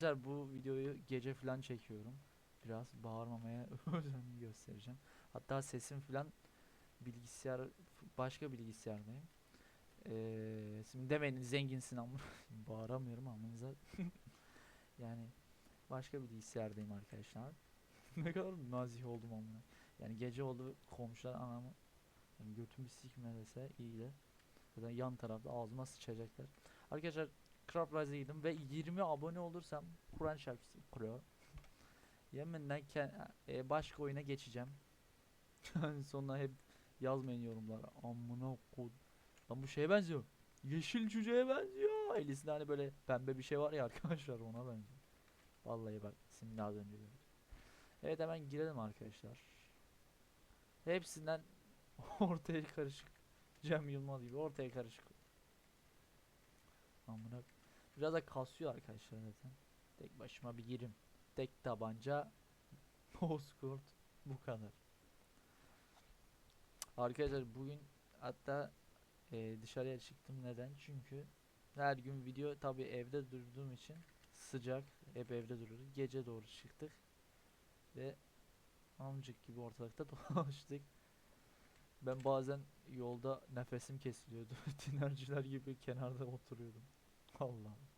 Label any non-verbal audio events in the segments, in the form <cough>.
Arkadaşlar bu videoyu gece falan çekiyorum. Biraz bağırmamaya <laughs> özen göstereceğim. Hatta sesim falan bilgisayar başka bilgisayardayım. Ee, şimdi demeyin zenginsin ama <laughs> bağıramıyorum amanıza. <laughs> yani başka bir bilgisayardayım arkadaşlar. ne kadar nazih oldum amına. Yani gece oldu komşular anamı yani götümü sikme dese iyi de. Zaten yan tarafta ağzıma sıçacaklar. Arkadaşlar Rise'a girdim ve 20 abone olursam Kur'an şarkısı kuruyor. <laughs> Yeminle e, başka oyuna geçeceğim. <laughs> Sonra hep yazmayın yorumlara. Amına kod. Lan bu şeye benziyor. Yeşil cüceye benziyor. Elisinde hani böyle pembe bir şey var ya <laughs> arkadaşlar ona benziyor. Vallahi bak şimdi az önce gördüm. Evet hemen girelim arkadaşlar. Hepsinden ortaya karışık. Cem Yılmaz gibi ortaya karışık. Amına Biraz da kasıyor arkadaşlar zaten. Tek başıma bir girim. Tek tabanca <laughs> Bozkurt bu kadar. Arkadaşlar bugün hatta e, dışarıya çıktım neden? Çünkü her gün video tabi evde durduğum için sıcak hep evde duruyoruz. Gece doğru çıktık ve amcık gibi ortalıkta <laughs> dolaştık. Ben bazen yolda nefesim kesiliyordu. <laughs> Tinerciler gibi kenarda oturuyordum. Allah.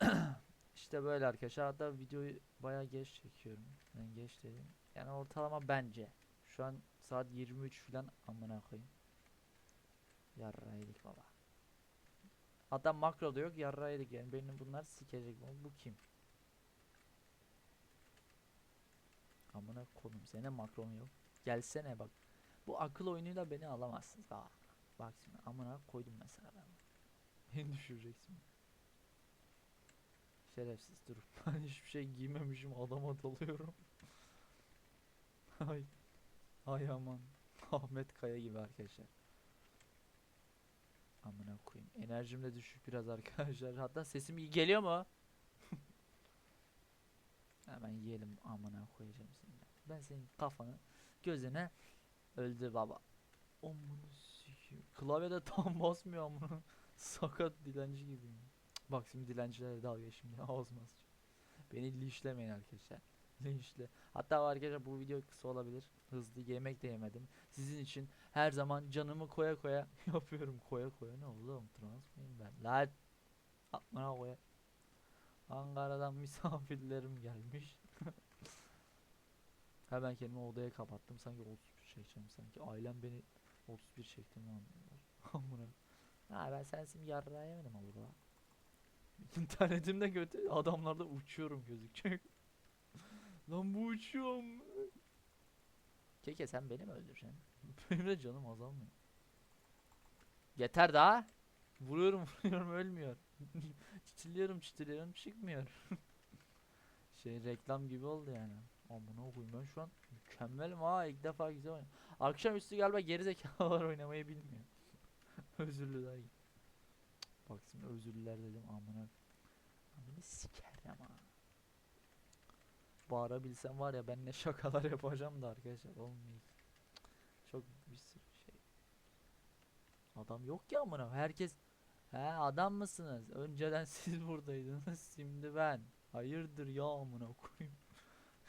<clears throat> işte böyle arkadaşlar. Hatta videoyu bayağı geç çekiyorum. Ben geç dedim. Yani ortalama bence. Şu an saat 23 falan amına koyayım. Yarraydık baba. Hatta makro da yok yarraydık yani. Benim bunlar sikecek bu. Kim? Amına konum senin makron yok. Gelsene bak. Bu akıl oyunuyla beni alamazsınız. Aa, bak şimdi amına koydum mesela ben. <laughs> Beni düşüreceksin. Şerefsiz dur. <laughs> Ben hiçbir şey giymemişim adama dalıyorum. <laughs> Ay. Ay aman. <laughs> Ahmet Kaya gibi arkadaşlar. Amına koyayım. Enerjim de düşük biraz arkadaşlar. Hatta sesim iyi geliyor mu? Hemen yiyelim amına koyacağım seni. Ben senin kafanı gözüne öldü baba. Amına. Klavyede tam basmıyor amına. Sakat dilenci gibiyim. Bak şimdi dilencilerle dalga şimdi sıçıyor. <laughs> Beni linçlemeyin arkadaşlar. <laughs> Linçle. Hatta arkadaşlar bu video kısa olabilir. Hızlı yemek de yemedim. Sizin için her zaman canımı koya koya <laughs> yapıyorum. Koya koya ne oğlum? Trans mıyım ben? Lan. Atmana koya. Ankara'dan misafirlerim gelmiş. Hemen kendimi odaya kapattım. Sanki 31 çekeceğim sanki. Ailem beni 31 çektiğimi anlıyorlar. Amına. Ha ben sensin yarrağı yemedim la. <laughs> İnternetim de kötü. Adamlarda uçuyorum gözükecek. <laughs> Lan bu uçuyorum. Keke sen beni mi öldüreceksin? <laughs> Benim de canım azalmıyor. Yeter daha. Vuruyorum vuruyorum ölmüyor. çitiliyorum çitiliyorum çıkmıyor. şey reklam gibi oldu yani. Amına koyayım ben şu an mükemmelim ha ilk defa güzel oynuyorum. Akşamüstü galiba gerizekalılar oynamayı bilmiyor. Özürlüler gibi. Bak şimdi özürlüler dedim amına. Amına sikerim ha. Bağırabilsem var ya ben ne şakalar <laughs> yapacağım da arkadaşlar olmuyor. Çok bir sürü şey. Adam yok ya amına. Herkes He adam mısınız? Önceden <laughs> siz buradaydınız. Şimdi ben. Hayırdır ya amına koyayım.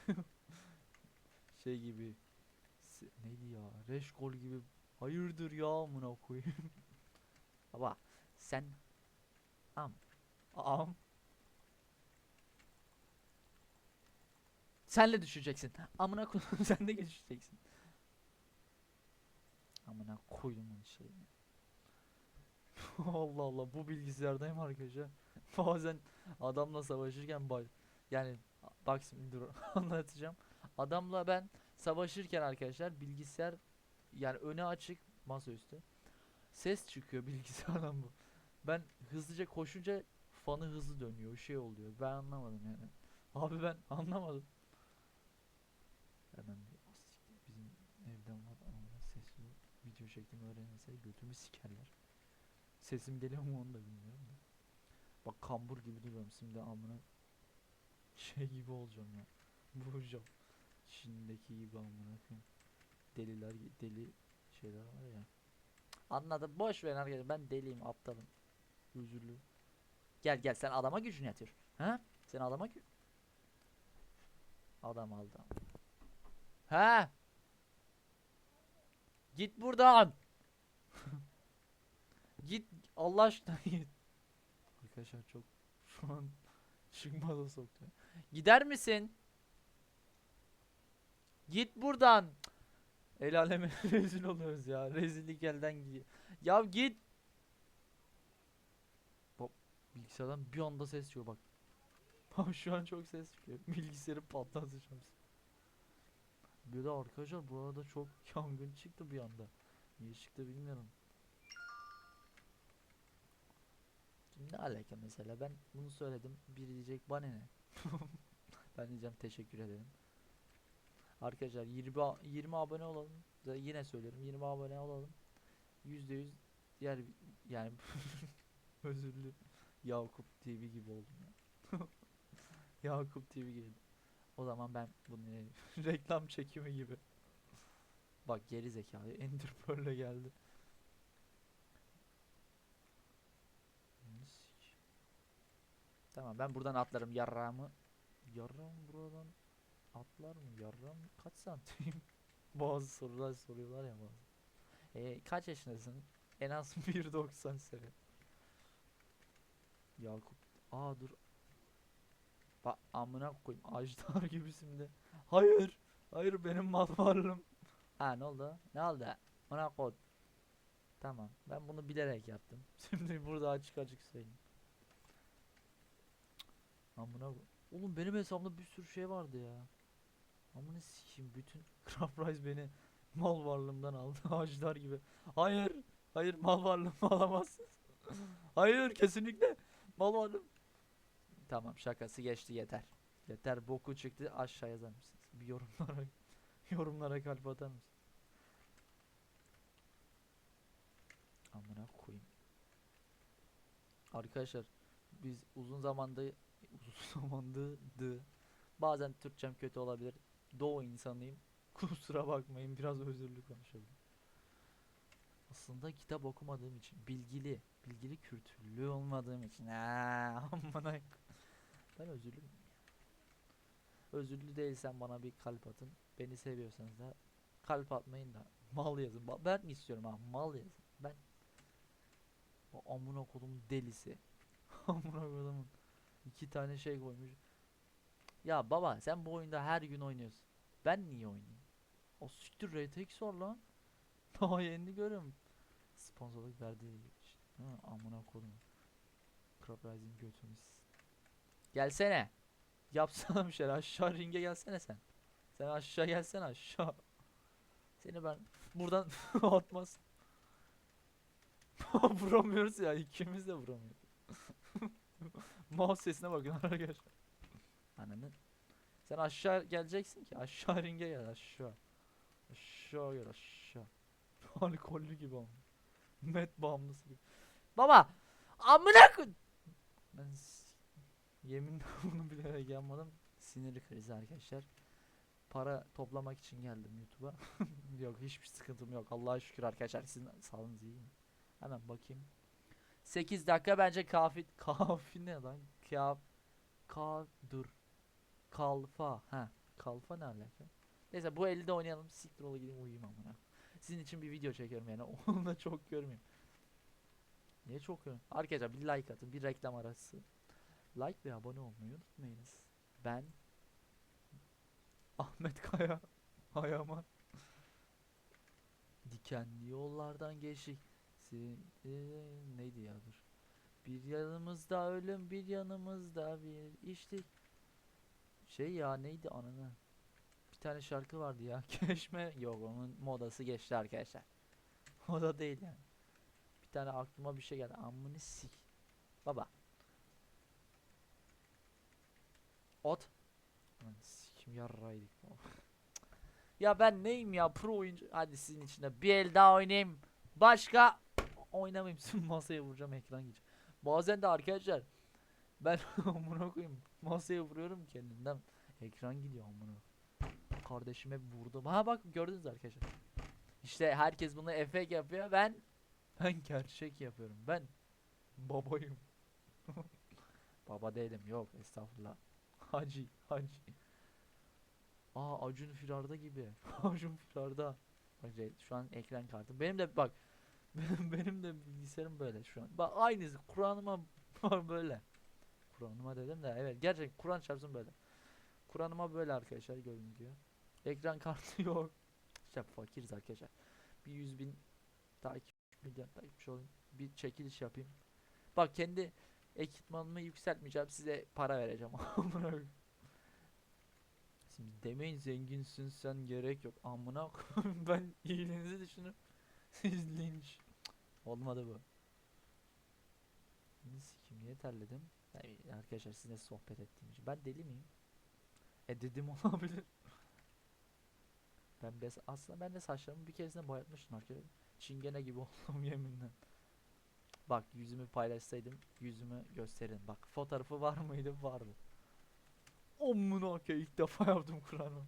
<laughs> şey gibi. Neydi ya? Reşkol gibi. Hayırdır ya amına koyayım. Baba sen am am Senle düşeceksin. Amına koydum sen de düşeceksin. Amına koydum <laughs> onu şey. <laughs> Allah Allah bu bilgisayardayım arkadaşlar. <laughs> Bazen adamla savaşırken bak yani bak şimdi dur anlatacağım. Adamla ben savaşırken arkadaşlar bilgisayar yani öne açık masaüstü. Ses çıkıyor bilgisayardan bu. Ben hızlıca koşunca fanı hızlı dönüyor. Şey oluyor. Ben anlamadım yani. <laughs> Abi ben anlamadım. Hemen bir "Ah bizim evden var ama sesli video çektiğimi öğrenirse götümü sikerler. Sesim geliyor mu onu da bilmiyorum da. Bak kambur gibi duruyorum şimdi amına şey gibi olacağım ya. <laughs> Vuracağım. Çin'deki gibi amına koyayım. Deliler deli şeyler var ya. Anladım. Boş ver arkadaşlar. Ben deliyim, aptalım. Özürlü. Gel gel sen adama gücünü yatır. Ha? Sen adama ki. Adam aldı. He. Git buradan. <laughs> git Allah aşkına <laughs> git. Arkadaşlar çok şu an <laughs> çıkmaza soktu. Gider misin? Git buradan. El aleme rezil oluyoruz ya. Rezillik elden gidiyor. Ya git. Bilgisayardan bir anda ses çıkıyor bak. <laughs> Şu an çok ses çıkıyor. <laughs> Bilgisayarı patlatacağım. Bir de arkadaşlar bu arada çok <laughs> yangın çıktı bir anda. Niye çıktı bilmiyorum. Ne alaka mesela ben bunu söyledim. Biri diyecek bana ne? ben diyeceğim teşekkür ederim. Arkadaşlar 20 a- 20 abone olalım. Yine söylüyorum 20 abone olalım. %100 diğer vi- yani özür dilerim. Yakup TV gibi oldum ya. <laughs> Yakup TV gibi. O zaman ben bunu <laughs> reklam çekimi gibi. Bak geri zekalı Ender Pearl'e geldi. Tamam ben buradan atlarım yarrağımı. Yarrağım buradan atlar mı? Yarrağım kaç santim? <laughs> bazı sorular soruyorlar ya bazı. E, kaç yaşındasın? En az 1.90 seviye. Yakup. Aa dur. Bak amına koyayım. Ajdar <laughs> gibisin de. Hayır. Hayır benim mal varlığım. Ha ne oldu? Ne oldu? Ona kod. Tamam. Ben bunu bilerek yaptım. <laughs> Şimdi burada açık açık söyleyeyim. Amına Oğlum benim hesabımda bir sürü şey vardı ya. Amına sikeyim bütün <laughs> Craft Rice beni mal varlığımdan aldı. Ajdar gibi. Hayır. Hayır mal varlığımı alamazsınız. Hayır kesinlikle. Varlığım. Tamam şakası geçti yeter. Yeter boku çıktı aşağı yazar mısınız? Bir yorumlara <laughs> yorumlara kalp atar mısınız? Amına koyayım. Arkadaşlar biz uzun zamanda <laughs> uzun zamandı bazen Türkçem kötü olabilir. Doğu insanıyım. <laughs> Kusura bakmayın biraz özürlü konuşabilirim. Aslında kitap okumadığım için bilgili, bilgili kültürlü olmadığım için. Aa, <laughs> amına ben özürlüyüm ya. Özürlü değilsen bana bir kalp atın. Beni seviyorsanız da kalp atmayın da mal yazın. Ben istiyorum ha mal yazın. Ben o amına kodum delisi. <laughs> amına kodumun iki tane şey koymuş. Ya baba sen bu oyunda her gün oynuyorsun. Ben niye oynayayım? O siktir RTX var lan. <laughs> Daha yeni görüyorum. Sponsorluk verdiği işte. Ha, amına kodum. Crop Rising götümüz. Gelsene. Yapsana bir şeyler. Aşağı ringe gelsene sen. Sen aşağı gelsene aşağı. Seni ben buradan <laughs> atmaz. <laughs> Vuramıyoruz ya. ikimiz de vuramıyoruz. <laughs> Mouse sesine bakın arkadaşlar. Ananı. Sen aşağı geleceksin ki. Aşağı ringe gel aşağı. Aşağı gel aşağı. Alkollü gibi ama. Met bağımlısı gibi. Baba. Amına. Ben yeminle <laughs> bunu bilerek yapmadım. Sinirli krizi arkadaşlar. Para toplamak için geldim YouTube'a. <laughs> yok hiçbir sıkıntım yok. Allah'a şükür arkadaşlar. Sizin sağlığınız iyi mi? Hemen bakayım. 8 dakika bence kafi <laughs> kafi ne lan? Kaf ka dur. Kalfa. Ha. Kalfa ne alaka? Neyse bu elde oynayalım. Siktir ola gideyim uyuyayım amına. Sizin için bir video çekiyorum yani. <laughs> Onu da çok görmeyeyim. Niye çok görmüyorum? Arkadaşlar bir like atın. Bir reklam arası. Like ve abone olmayı unutmayınız. Ben Ahmet Kaya <laughs> Hayaman Dikenli yollardan geçtik. Si- eee, neydi ya dur. Bir yanımızda ölüm, bir yanımızda bir içtik. Şey ya neydi ananı? Tane şarkı vardı ya. <laughs> Keşme yok onun modası geçti arkadaşlar. <laughs> Moda değil yani. Bir tane aklıma bir şey geldi. Amını sik. Baba. Ot. Lan sikim yarraydık. ya ben neyim ya pro oyuncu. Hadi sizin içinde bir el daha oynayayım. Başka oynamayayım. <laughs> Masaya vuracağım ekran gidecek. Bazen de arkadaşlar ben amına koyayım masaya vuruyorum kendinden ekran gidiyor amına. Kardeşime vurdum. Ha bak gördünüz arkadaşlar. İşte herkes bunu efekt yapıyor. Ben ben gerçek yapıyorum. Ben babayım. <laughs> Baba değilim yok estağfurullah. <laughs> Hacı hacı. Aa Acun Firar'da gibi. <laughs> Acun Firar'da. Bak şey, şu an ekran kartı. Benim de bak benim, benim de bilgisayarım böyle şu an. Bak aynısı Kur'an'ıma var böyle. Kur'an'ıma dedim de evet gerçekten Kur'an çarpsın böyle. Kur'an'ıma böyle arkadaşlar görünüyor. Ekran kartı <laughs> yok. İşte fakiriz arkadaşlar. Bir 100 bin takip milyon takipçi olayım. Bir çekiliş yapayım. Bak kendi ekipmanımı yükseltmeyeceğim. Size para vereceğim. <laughs> Şimdi demeyin zenginsin sen gerek yok. Amına <laughs> ben iyiliğinizi düşünüp siz linç. Olmadı bu. Sikim niye terledim? Ay, arkadaşlar sizinle sohbet ettiğim için. Ben deli miyim? E dedim olabilir. Ben aslında ben de saçlarımı bir keresinde boyatmıştım arkadaşlar. Çingene gibi <laughs> oldum yeminle. Bak yüzümü paylaşsaydım yüzümü gösterin. Bak fotoğrafı var mıydı? Vardı. Omuna ke ilk defa yaptım Kur'an'ı.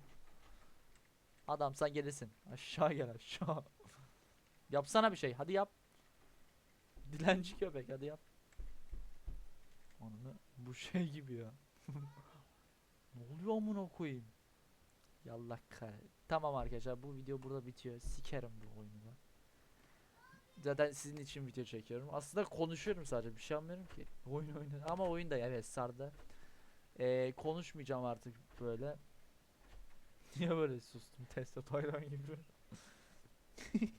Adam sen gelirsin. Aşağı gel aşağı. <laughs> Yapsana bir şey. Hadi yap. Dilenci köpek hadi yap. Onu bu şey gibi ya. <laughs> ne oluyor amına koyayım? Yallah kahret. Tamam arkadaşlar bu video burada bitiyor. Sikerim bu oyunu. Zaten sizin için video çekiyorum. Aslında konuşuyorum sadece bir şey anlamıyorum ki. Oyun oyunu ama oyun da evet sardı. Ee, konuşmayacağım artık böyle. <laughs> Niye böyle sustum? Tesla Taylan gibi. <laughs>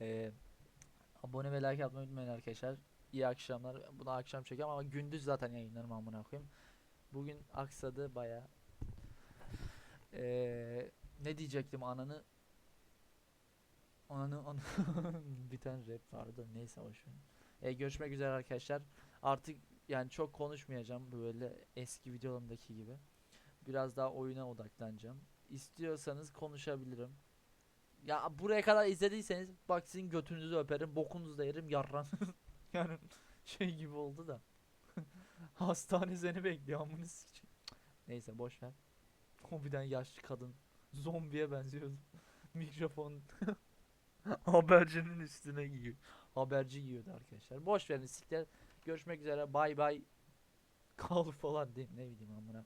Ee, abone ve like atmayı unutmayın arkadaşlar. İyi akşamlar. Bunu akşam çekiyorum ama gündüz zaten yayınlarım amına koyayım. Bugün aksadı baya. Ne diyecektim ananı Ananı anı <laughs> bir tane rap vardı neyse ver. Ee, görüşmek üzere arkadaşlar. Artık yani çok konuşmayacağım böyle eski videolarımdaki gibi. Biraz daha oyuna odaklanacağım. İstiyorsanız konuşabilirim. Ya buraya kadar izlediyseniz bak sizin götünüzü öperim, bokunuzu da yerim, yarran. <laughs> yani şey gibi oldu da. <laughs> Hastane seni bekliyor amını. Neyse boş ver. Tane yaşlı kadın zombiye benziyordu. <laughs> Mikrofon <laughs> habercinin üstüne giyiyor. Haberci giyiyordu arkadaşlar. Boş verin siktir. Görüşmek üzere. Bay bay. Kal falan diyeyim ne bileyim amına.